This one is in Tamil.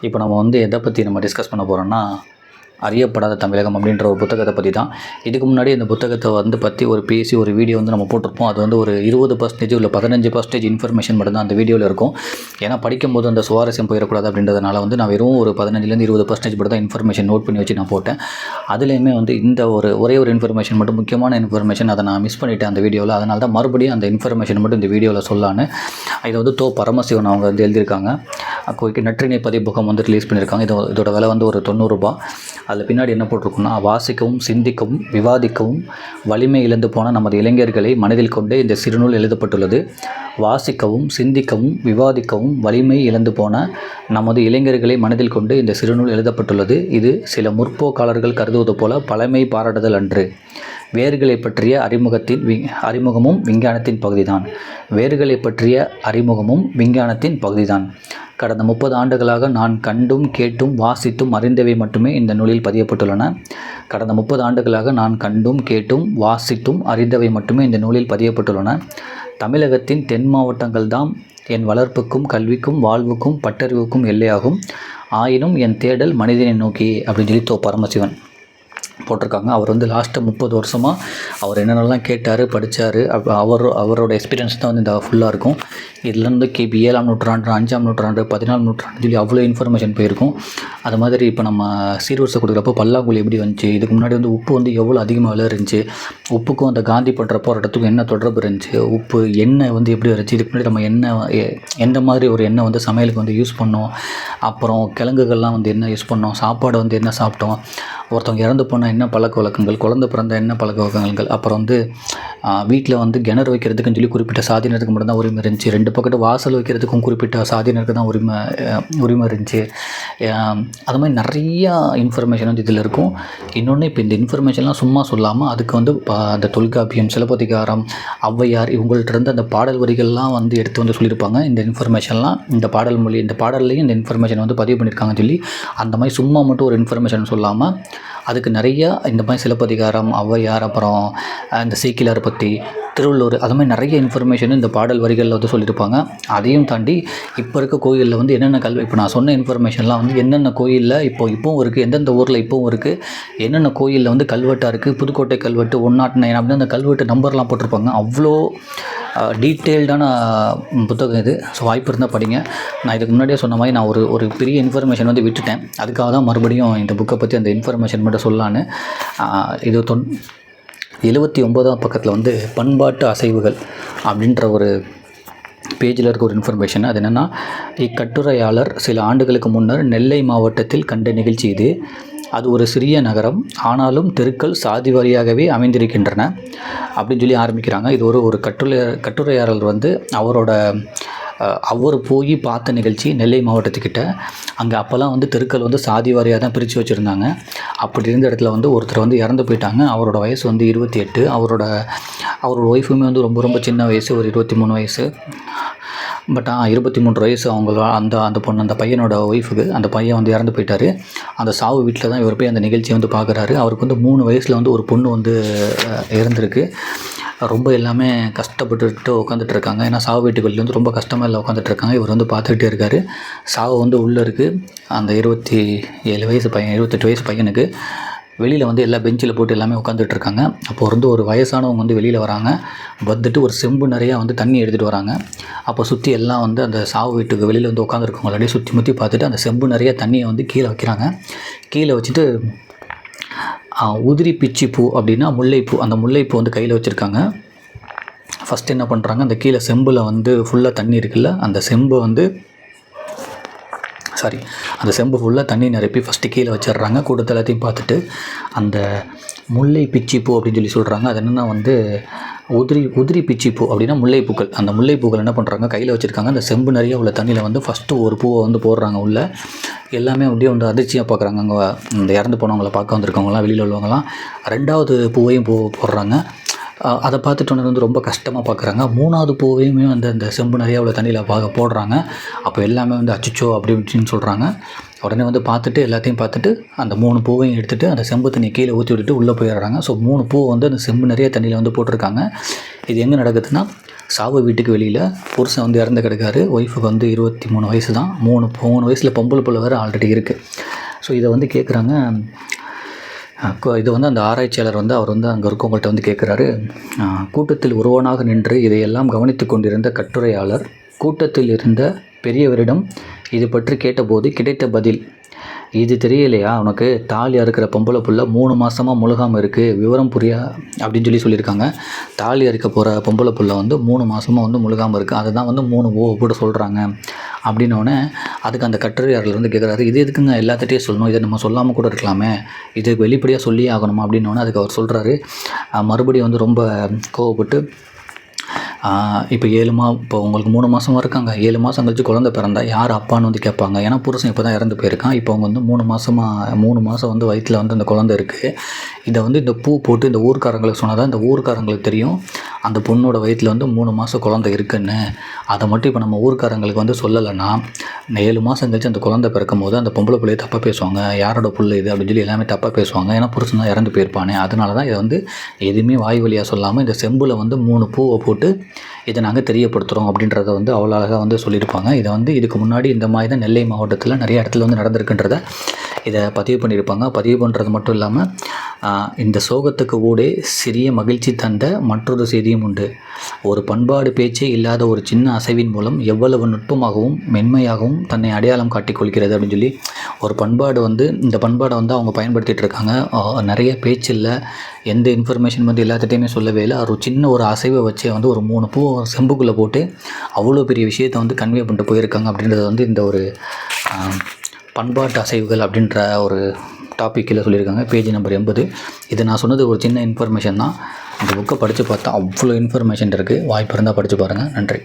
இப்போ நம்ம வந்து எதை பற்றி நம்ம டிஸ்கஸ் பண்ண போகிறோம்னா அறியப்படாத தமிழகம் அப்படின்ற ஒரு புத்தகத்தை பற்றி தான் இதுக்கு முன்னாடி இந்த புத்தகத்தை வந்து பற்றி ஒரு பேசி ஒரு வீடியோ வந்து நம்ம போட்டிருப்போம். அது வந்து ஒரு இருபது பர்சன்டேஜ் இல்லை பதினஞ்சு பர்சன்டேஜ் இன்ஃபர்மேஷன் மட்டும்தான் அந்த வீடியோவில் இருக்கும். ஏன்னா படிக்கும்போது அந்த சுவாரஸ்யம் போயிடக்கூடாது அப்படின்றதுனால வந்து நான் வெறும் ஒரு பதினஞ்சுலேருந்து இருபது பர்சன்டேஜ் மட்டும் தான் இன்ஃபர்மேஷன் நோட் பண்ணி வச்சு நான் போட்டேன். அதுலேயுமே வந்து இந்த ஒரு ஒரே ஒரு இன்ஃபர்மேஷன் மட்டும் முக்கியமான இன்ஃபர்மேஷன் அதை நான் மிஸ் பண்ணிவிட்டேன் அந்த வீடியோவில் அதனால தான் மறுபடியும் அந்த இன்ஃபர்மேஷன் மட்டும் இந்த வீடியோவில் சொல்லான்னு. இதை வந்து தோ பரமசிவன் அவங்க வந்து எழுதியிருக்காங்க. கோய்க்கு நற்றினை பதிப்புகம் வந்து ரிலீஸ் பண்ணியிருக்காங்க. இது இதோட விலை வந்து ஒரு தொண்ணூறுரூபா அதில் பின்னாடி என்ன போட்டிருக்குன்னா வாசிக்கவும் சிந்திக்கவும் விவாதிக்கவும் வலிமை இழந்து போன நமது இளைஞர்களை மனதில் கொண்டே இந்த சிறுநூல் எழுதப்பட்டுள்ளது. வாசிக்கவும் சிந்திக்கவும் விவாதிக்கவும் வலிமை இழந்து போன நமது இளைஞர்களை மனதில் கொண்டு இந்த சிறுநூல் எழுதப்பட்டுள்ளது. இது சில முற்போக்காளர்கள் கருதுவது போல பழமை பாராட்டுதல் அன்று. வேர்களை பற்றிய அறிமுகத்தின் வி அறிமுகமும் விஞ்ஞானத்தின் பகுதிதான். வேர்களை பற்றிய அறிமுகமும் விஞ்ஞானத்தின் பகுதிதான். கடந்த முப்பது ஆண்டுகளாக நான் கண்டும் கேட்டும் வாசித்தும் அறிந்தவை மட்டுமே இந்த நூலில் பதியப்பட்டுள்ளன. கடந்த முப்பது ஆண்டுகளாக நான் கண்டும் கேட்டும் வாசித்தும் அறிந்தவை மட்டுமே இந்த நூலில் பதியப்பட்டுள்ளன. தமிழகத்தின் தென் மாவட்டங்கள் தான் என் வளர்ப்புக்கும் கல்விக்கும் வாழ்வுக்கும் பட்டறிவுக்கும் எல்லையாகும். ஆயினும் என் தேடல் மனிதனை நோக்கி அப்படின்னு சொல்லி தோ பரமசிவன். போட்டிருக்காங்க. அவர் வந்து லாஸ்ட்டு முப்பது வருஷமாக அவர் என்னென்னலாம் கேட்டார் படித்தார் அவர் அவரோட எக்ஸ்பீரியன்ஸ் தான் வந்து இந்த ஃபுல்லாக இருக்கும். இதுலேருந்து கிபி ஏழாம் நூற்றாண்டு அஞ்சாம் நூற்றாண்டு பதினாலாம் நூற்றாண்டு சொல்லி அவ்வளோ இன்ஃபர்மேஷன் போயிருக்கும். அது மாதிரி இப்போ நம்ம சீர்வரிசை கொடுக்குறப்போ பல்லாங்குழி எப்படி வந்துச்சு? இதுக்கு முன்னாடி வந்து உப்பு வந்து எவ்வளோ அதிகமாக விலை இருந்துச்சு? உப்புக்கும் அந்த காந்தி பண்ணுற போராட்டத்துக்கும் என்ன தொடர்பு இருந்துச்சு? உப்பு எண்ணெய் வந்து எப்படி இருந்துச்சு? இதுக்கு முன்னாடி நம்ம எண்ணெய் எந்த மாதிரி ஒரு எண்ணெய் வந்து சமையலுக்கு வந்து யூஸ் பண்ணோம்? அப்புறம் கிழங்குகள்லாம் வந்து என்ன யூஸ் பண்ணோம்? சாப்பாடு வந்து என்ன சாப்பிட்டோம்? ஒருத்தவங்க இறந்து போனால் என்ன பழக்க வழக்கங்கள்? குழந்தை பிறந்த என்ன பழக்க வழக்கங்கள்? அப்புறம் வந்து வீட்டில் வந்து கிணறு வைக்கிறதுக்குன்னு சொல்லி குறிப்பிட்ட சாதியினருக்கு மட்டும் தான் உரிமை இருந்துச்சு. ரெண்டு பக்கத்து வாசல் வைக்கிறதுக்கும் குறிப்பிட்ட சாதியினருக்கு தான் உரிமை உரிமை இருந்துச்சு. அது மாதிரி நிறையா இன்ஃபர்மேஷன் வந்து இதில் இருக்கும். இன்னொன்று இப்போ இந்த இன்ஃபர்மேஷன்லாம் சும்மா சொல்லாமல் அதுக்கு வந்து அந்த தொல்காப்பியம் சிலப்பதிகாரம் ஔவையார் இவங்கள்ட்ட இருந்து அந்த பாடல் வரிகள்லாம் வந்து எடுத்து வந்து சொல்லியிருப்பாங்க. இந்த இன்ஃபர்மேஷன்லாம் இந்த பாடல் மொழி இந்த பாடல்லையும் இந்த இன்ஃபர்மேஷன் வந்து பதிவு பண்ணியிருக்காங்கன்னு சொல்லி அந்த மாதிரி சும்மா மட்டும் ஒரு இன்ஃபர்மேஷன் சொல்லாமல் அதுக்கு நிறையா இந்த மாதிரி சிலப்பதிகாரம் ஔவையார் அப்புறம் இந்த சீக்கிலார் பற்றி திருவள்ளூர். அது மாதிரி நிறைய இன்ஃபர்மேஷன் இந்த பாடல் வரிகளில் வந்து சொல்லியிருப்பாங்க. அதையும் தாண்டி இப்போ இருக்க கோயிலில் வந்து என்னென்ன கல்வி இப்போ நான் சொன்ன இன்ஃபர்மேஷன்லாம் வந்து என்னென்ன கோயிலில் இப்போ இப்போவும் இருக்குது எந்தெந்த ஊரில் இப்போவும் இருக்குது என்னென்ன கோயிலில் வந்து கல்வெட்டாக இருக்குது புதுக்கோட்டை கல்வெட்டு ஒன் நாட் நைன் அப்படின்னு அந்த கல்வெட்டு நம்பர்லாம் போட்டிருப்பாங்க. அவ்வளோ டீட்டெயில்டான புத்தகம் இது. ஸோ வாய்ப்பு இருந்தால் படிங்க. நான் இதுக்கு முன்னாடியே சொன்ன மாதிரி நான் ஒரு ஒரு பெரிய இன்ஃபர்மேஷன் வந்து விட்டுட்டேன். அதுக்காக தான் மறுபடியும் இந்த புக்கை பற்றி அந்த இன்ஃபர்மேஷன் மட்டும் சொல்லலான்னு இது தொன் எழுபத்தி ஒன்பதாம் பக்கத்தில் வந்து பண்பாட்டு அசைவுகள் அப்படின்ற ஒரு பேஜில் இருக்க ஒரு இன்ஃபர்மேஷன் அது என்னென்னா இக்கட்டுரையாளர் சில ஆண்டுகளுக்கு முன்னர் நெல்லை மாவட்டத்தில் கண்ட நிகழ்ச்சி இது. அது ஒரு சிறிய நகரம் ஆனாலும் தெருக்கள் சாதி வாரியாகவே அமைந்திருக்கின்றன அப்படின்னு சொல்லி ஆரம்பிக்கிறாங்க. இது ஒரு ஒரு கட்டுரை கட்டுரையாளர் வந்து அவரோட அவர் போய் பார்த்த நிகழ்ச்சி நெல்லை மாவட்டத்துக்கிட்ட. அங்கே அப்போல்லாம் வந்து தெருக்கள் வந்து சாதி வாரியாக தான் பிரித்து வச்சுருந்தாங்க. அப்படி இருந்த இடத்துல வந்து ஒருத்தர் வந்து இறந்து போயிட்டாங்க. அவரோட வயசு வந்து இருபத்தி எட்டு. அவரோட அவரோட ஒய்ஃபுமே வந்து ரொம்ப ரொம்ப சின்ன வயசு. ஒரு இருபத்தி மூணு வயசு. பட் ஆ இருபத்தி மூன்று வயசு அவங்கள அந்த அந்த பொண்ணு அந்த பையனோட ஒய்ஃபுக்கு அந்த பையன் வந்து இறந்து போயிட்டாரு. அந்த சாவு வீட்டில் தான் இவர் போய் அந்த நிகழ்ச்சியை வந்து பார்க்குறாரு. அவருக்கு வந்து மூணு வயசில் வந்து ஒரு பொண்ணு வந்து இறந்துருக்கு. ரொம்ப எல்லாமே கஷ்டப்பட்டுட்டு உட்காந்துட்டு இருக்காங்க. ஏன்னா சாவு வீட்டுக்குள்ள வந்து ரொம்ப கஷ்டமாக இல்லை உட்காந்துட்டு இருக்காங்க. இவர் வந்து பார்த்துக்கிட்டே இருக்காரு. சாவு வந்து உள்ளே இருக்குது அந்த இருபத்தி ஏழு வயசு பையன் இருபத்தெட்டு வயசு பையனுக்கு. வெளியில் வந்து எல்லா பெஞ்சில் போட்டு எல்லாமே உட்காந்துட்டு இருக்காங்க அப்போ வந்து ஒரு வயசானவங்க வந்து வெளியில் வராங்க. வந்துட்டு ஒரு செம்பு நிறையா வந்து தண்ணி எடுத்துகிட்டு வராங்க. அப்போ சுற்றி எல்லாம் வந்து அந்த சாவு வீட்டுக்கு வெளியில் வந்து உட்காந்துருக்கவங்க அப்படியே சுற்றி முற்றி பார்த்துட்டு அந்த செம்பு நிறைய தண்ணியை வந்து கீழே வைக்கிறாங்க. கீழே வச்சுட்டு உதிரி பிச்சி பூ அப்படின்னா முல்லைப்பூ அந்த முல்லைப்பூ வந்து கையில் வச்சுருக்காங்க. ஃபஸ்ட் என்ன பண்ணுறாங்க அந்த கீழே செம்பில் வந்து ஃபுல்லாக தண்ணி இருக்குல்ல அந்த செம்பை வந்து சாரி அந்த செம்பு ஃபுல்லாக தண்ணி நிரப்பி ஃபஸ்ட்டு கீழே வச்சிடுறாங்க. கூட்டத்தை எல்லாத்தையும் பார்த்துட்டு அந்த முல்லை பிச்சிப்பூ அப்படின்னு சொல்லி சொல்கிறாங்க அது என்னென்னா வந்து உதிரி உதிரி பிச்சிப்பூ அப்படின்னா முல்லைப்பூக்கள் அந்த முல்லைப்பூக்கள் என்ன பண்ணுறாங்க கையில் வச்சுருக்காங்க. அந்த செம்பு நிறைய உள்ள தண்ணியில் வந்து ஃபஸ்ட்டு ஒரு பூவை வந்து போடுறாங்க உள்ளே. எல்லாமே அப்படியே வந்து அதிர்ச்சியாக பார்க்குறாங்க அங்கே இந்த இறந்து போனவங்கள பார்க்க வந்திருக்கவங்களாம் வெளியில் உள்ளவங்களாம் ரெண்டாவது பூவையும் பூ போடுறாங்க. அதை பார்த்துட்டு வந்து ரொம்ப கஷ்டமாக பார்க்குறாங்க. மூணாவது பூவையுமே வந்து அந்த செம்பு நிறையா உள்ள தண்ணியில் பார்க்க போடுறாங்க. அப்போ எல்லாமே வந்து அச்சுச்சோ அப்படி இப்படின்னு சொல்கிறாங்க உடனே வந்து பார்த்துட்டு எல்லாத்தையும் பார்த்துட்டு அந்த மூணு பூவையும் எடுத்துகிட்டு அந்த செம்பு தண்ணி கீழே ஊற்றி விட்டுட்டு உள்ளே போயிடுறாங்க. ஸோ மூணு பூ வந்து அந்த செம்பு நிறைய தண்ணியில் வந்து போட்டிருக்காங்க. இது எங்கே நடக்குதுன்னா சாவு வீட்டுக்கு வெளியில் புருஷன் வந்து இறந்து கிடக்காரு. ஒய்ஃபுக்கு வந்து இருபத்தி மூணு வயசு தான். மூணு மூணு வயசில் பொம்பளை பிள்ளை வேறு ஆல்ரெடி இருக்குது ஸோ இதை வந்து கேட்குறாங்க இது வந்து அந்த ஆராய்ச்சியாளர் வந்து அவர் வந்து அங்கே இருக்கவங்கள்ட்ட வந்து கேட்குறாரு கூட்டத்தில் ஒருவனாக நின்று இதையெல்லாம் கவனித்து கொண்டிருந்த கட்டுரையாளர் கூட்டத்தில் இருந்த பெரியவரிடம் இது பற்றி கேட்டபோது கிடைத்த பதில் இது தெரியலையா? உனக்கு தாலி அறுக்கிற பொம்பளை புள்ள மூணு மாதமாக முழுகாமல் இருக்குது விவரம் புரியா? அப்படின்னு சொல்லி சொல்லியிருக்காங்க. தாலி அறுக்க போகிற பொம்பளை புள்ள வந்து மூணு மாதமாக வந்து முழுகாமல் இருக்குது அதை தான் வந்து மூணு ஓ கூட சொல்கிறாங்க அப்படின்னோடனே அதுக்கு அந்த கட்டுரையாளர் வந்து கேட்குறாரு இது எதுக்குங்க? எல்லாத்திட்டையும் சொல்லணும். இதை நம்ம சொல்லாமல் கூட இருக்கலாமே. இது வெளிப்படையாக சொல்லியே ஆகணுமா? அப்படின்னோடனே அதுக்கு அவர் சொல்கிறாரு மறுபடியும் வந்து ரொம்ப கோவப்பட்டு இப்போ ஏழு மா இப்போ உங்களுக்கு மூணு மாதமாக இருக்காங்க. ஏழு மாதம் கழிச்சு குழந்தை பிறந்தா யார் அப்பான்னு வந்து கேட்பாங்க. ஏன்னா புருஷன் இப்போ தான் இறந்து போயிருக்கான். இப்போ அவங்க வந்து மூணு மாதமாக மூணு மாதம் வந்து வயிற்றில் வந்து அந்த குழந்தை இருக்குது இதை வந்து இந்த பூ போட்டு இந்த ஊர்க்காரங்களுக்கு சொன்னால் தான் இந்த ஊர்க்காரங்களுக்கு தெரியும். அந்த பொண்ணோட வயிற்றில் வந்து மூணு மாதம் குழந்தை இருக்குன்னு அதை மட்டும் இப்போ நம்ம ஊர்க்காரங்களுக்கு வந்து சொல்லலைன்னா ஏழு மாதம் கழிச்சு அந்த குழந்தை பிறக்கும் போது அந்த பொம்பளை பிள்ளைய தப்பாக பேசுவாங்க. யாரோட புள்ள இது அப்படின்னு சொல்லி எல்லாமே தப்பாக பேசுவாங்க. ஏன்னா புருஷன் தான் இறந்து போயிருப்பானே. அதனால தான் இதை வந்து எதுவுமே வாய் வழியாக சொல்லாமல் இந்த செம்பில் வந்து மூணு பூவை போட்டு இதை நாங்கள் தெரியப்படுத்துகிறோம் அப்படின்றத வந்து அவ்வளோ அழகாக வந்து சொல்லியிருப்பாங்க. இதை வந்து இதுக்கு முன்னாடி இந்த மாதிரி தான் நெல்லை மாவட்டத்தில் நிறைய இடத்துல வந்து நடந்திருக்குன்றத இதை பதிவு பண்ணியிருப்பாங்க. பதிவு பண்ணுறது மட்டும் இல்லாமல் இந்த சோகத்துக்கு ஊடே சிறிய மகிழ்ச்சி தந்த மற்றொரு செய்தியும் உண்டு. ஒரு பண்பாடு பேச்சே இல்லாத ஒரு சின்ன அசைவின் மூலம் எவ்வளவு நுட்பமாகவும் மென்மையாகவும் தன்னை அடையாளம் காட்டிக் கொள்கிறது அப்படின்னு சொல்லி ஒரு பண்பாடு வந்து இந்த பண்பாடை வந்து அவங்க பயன்படுத்திகிட்டு இருக்காங்க. நிறைய பேச்சு இல்லை எந்த இன்ஃபர்மேஷன் வந்து எல்லாத்திட்டையுமே சொல்லவே இல்லை. ஒரு சின்ன ஒரு அசைவை வச்சே வந்து ஒரு மூணு பூ செம்புக்குள்ளே போட்டு அவ்வளோ பெரிய விஷயத்தை வந்து கன்வே பண்ணிட்டு போயிருக்காங்க அப்படின்றது வந்து இந்த ஒரு பண்பாட்டு அசைவுகள் அப்படின்ற ஒரு டாப்பிக்கில் சொல்லியிருக்காங்க. பேஜ் நம்பர் எண்பது. இது நான் சொன்னது ஒரு சின்ன இன்ஃபர்மேஷன் தான். இந்த புக்கை படித்து பார்த்தா அவ்வளோ இன்ஃபர்மேஷன் இருக்குது வாய்ப்பு இருந்தால் படித்து பாருங்கள் நன்றி.